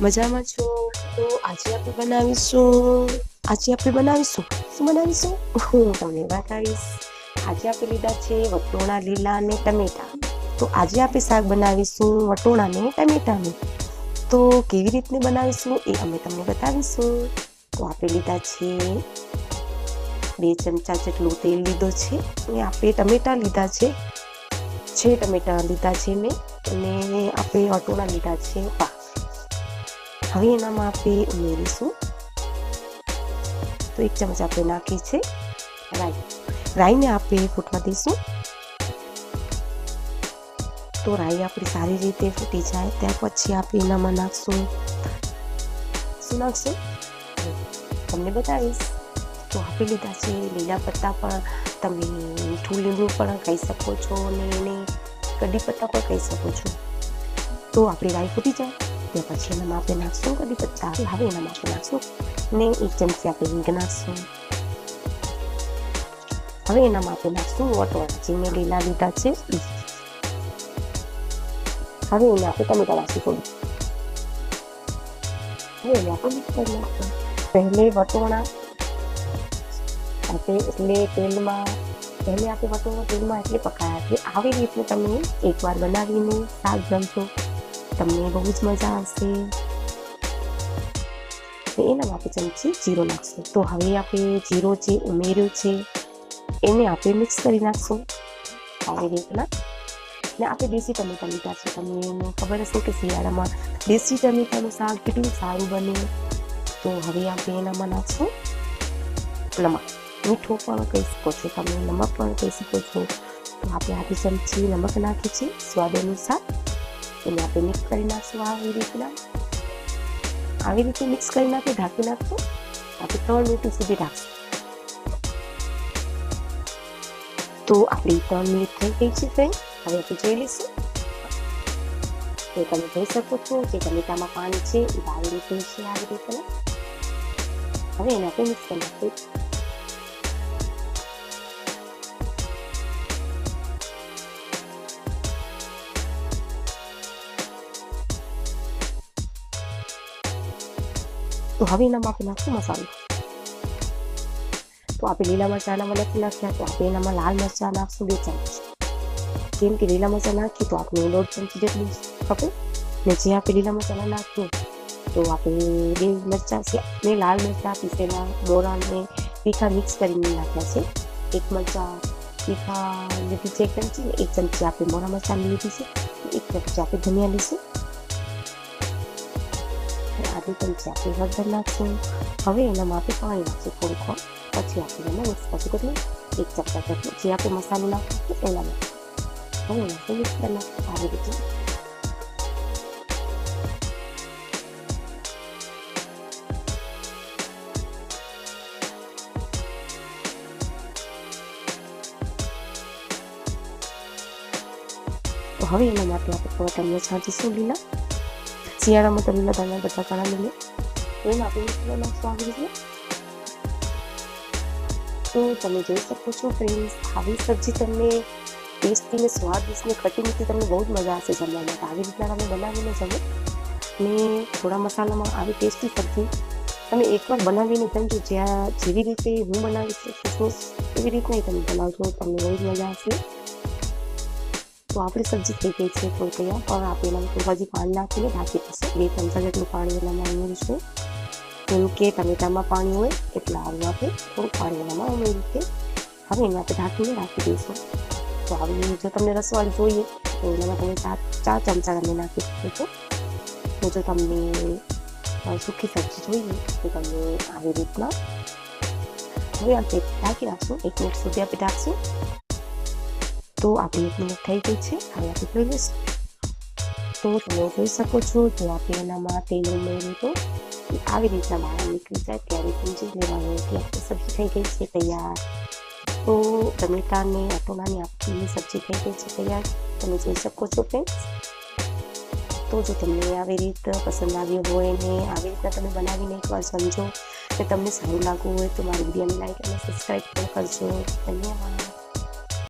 મજામાં છો? તો આજે આપણે બનાવીશું, આજે આપણે બનાવીશું, શું બનાવીશું? હું તમને બતાવીશ આજે આપણે લીધા છે વટોણા, લીલા અને ટમેટા. તો આજે આપણે શાક બનાવીશું વટોણા ને ટમેટાનું. તો કેવી રીતને બનાવીશું એ અમે તમને બતાવીશું. તો આપણે લીધા છે બે ચમચા જેટલું તેલ લીધો છે અને આપણે ટમેટા લીધા છે. છે ટમેટા લીધા છે મેં અને આપણે વટોણા લીધા છે પા હવે એનામાં આપણે ઉમેરીશું. તો એક ચમચ આપણે નાખી છે. રાઈ રાઈને આપણે ફૂટવા દઈશું. તો રાઈ આપણી સારી રીતે ફૂટી જાય, ત્યાર પછી આપણે એનામાં નાખશું. શું નાખશું? તમને બતાવીશ. તો આપી લીધા છે, લીલા પત્તા પણ તમે મીઠું લીંબુ પણ કહી શકો છો અને એને કઢી પત્તા પણ કહી શકો છો. તો આપણી રાઈ ફૂટી જાય. ત્યાર પછી એનામાં આપણે નાખશું કદી પત્તા લાવે એનામાં આપણે નાખશું ને એક ચમચી આપણે હિંગ નાખશું હવે એનામાં આપણે નાખશું વટવાળા જે મેં લીલા લીધા છે હવે એને આપણે ટમેટા નાખશું થોડું એને આપણે પહેલે વટોણા આપણે એટલે તેલમાં પહેલે આપણે વટોણા તેલમાં એટલે પકાયા છે આવી રીતે તમે એકવાર બનાવીને શાક જમશો તમને બહુ જ મજા આવશે. એનામાં આપણે ચમચી જીરો નાખશું. તો હવે આપણે જીરો જે ઉમેર્યું છે, એને આપણે મિક્સ કરી નાખશું. આવી રીતના. ને આપણે દેશી ટમેટા લીધા છે, તમને ખબર હશે કે શિયાળામાં દેશી ટમેટાનું શાક કેટલું સારું બને. તો હવે આપણે એનામાં નાખશું નમક. મીઠો પણ કહી શકો છો તમે, નમક પણ કહી શકો છો. તો આપણે આધી ચમચી નમક નાખી છે, સ્વાદ અનુસાર. એને આપણે મિક્સ કરી નાખશું આવી રીતના આવી રીતે મિક્સ કરી નાખી ઢાંકી નાખશું આપણે ત્રણ મિનિટ સુધી ઢાંકશું તો આપણી ત્રણ મિનિટ થઈ ગઈ છે ફ્રેન્ડ હવે આપણે જોઈ લઈશું તો તમે જોઈ શકો છો કે ટમેટામાં પાણી છે એ આવી રીતે છે આવી રીતે હવે એને આપણે મિક્સ કરી નાખીએ તો હવે એનામાં આપણે નાખશું મસાલો. તો આપણે લીલા મરચાંના મને નથી નાખ્યા, તો આપણે એનામાં લાલ મરચાં નાખશું બે ચમચ. જેમ કે લીલા મરચાં નાખીએ તો આપણે દોઢ ચમચી જેટલું ખપે. ને જે આપણે લીલા મસાલા નાખીએ તો આપણે બે મરચાં છે ને લાલ મરચાં પીસેલા મોરા અને તીખા મિક્સ કરીને નાખ્યા છે. એક મરચાં તીખા લીધી છે, એક ચમચી એક ચમચી આપણે મોરા મરચાં લીધી છે, એક ચમચી આપણે ધનિયા લઈશું આધી ચમચી આપણે હળદર નાખશું હવે એનામાં આપણે પાણી નાખશું થોડુંક પછી આપણે એમાં મિક્સ કરશું કેટલું એક ચપટા જેટલું જે આપણે મસાલો નાખ્યો એનામાં હવે એનાથી મિક્સ કરી નાખશું. આવી રીતે હવે એના માટે આપણે થોડા ટમિયા છાંટીશું લીલા. શિયાળામાં તો લીલા ધાણા, બધા ઘણા મળે એમ આપણે મિક્સર નાખશું આવી રીતે. તો તમે જોઈ શકો છો ફ્રેન્ડ્સ આવી સબ્જી તમને ટેસ્ટી ને સ્વાદિષ્ટ ને ખટી મીઠી તમને બહુ જ મજા આવશે જમવા માટે આવી રીતના તમે બનાવીને જમો ને થોડા મસાલામાં આવી ટેસ્ટી સબ્જી તમે એકવાર બનાવીને જમજો. જ્યાં જેવી રીતે હું બનાવીશ એવી રીતના તમે બનાવજો, તમને બહુ જ મજા આવશે. તો આપણી સબ્જી થઈ ગઈ છે તો તૈયાર પણ આપણે એમાં હજી પાણી નાખીને ઢાંકી દઈશું બે ચમચા જેટલું પાણી એનામાં ઉમેરીશું જેમ કે ટમેટામાં પાણી હોય એટલા આવું આપણે થોડું પાણી એનામાં ઉમેરી છે હવે એને આપણે ઢાંકીને રાખી દઈશું તો આવી જો તમને રસવાળી જોઈએ તો એનામાં તમે ચાર ચાર ચમચા તમે નાખી છો તો જો તમને સૂકી સબ્જી જોઈએ તો તમને આવી રીતના હવે આપણે ઢાંકી રાખશું એક મિનિટ સુધી આપણે ઢાંકશું તો આપણી એક મિનિટ થઈ ગઈ છે. હવે આપણે જોઈ લઈશું તો તમે જોઈ શકો છો જો આપણે એનામાં તેલ ઉમેર્યું તો આવી રીતના બહાર નીકળી જાય ત્યારે સમજી લેવાનું કે આપણી સબ્જી થઈ ગઈ છે તૈયાર. તો ટમેટાને અટોણાની આપણી સબ્જી થઈ ગઈ છે તૈયાર. તમે જોઈ શકો છો ફ્રેન્ડ્સ તો જો તમને આવી રીત પસંદ આવ્યો હોય ને આવી રીતના તમે બનાવીને એકવાર સમજો. ને તમને સારું લાગવું હોય તો મારી વિડીયોને લાઈક અને સબસ્ક્રાઈબ પણ કરજો. ધન્યવાદ.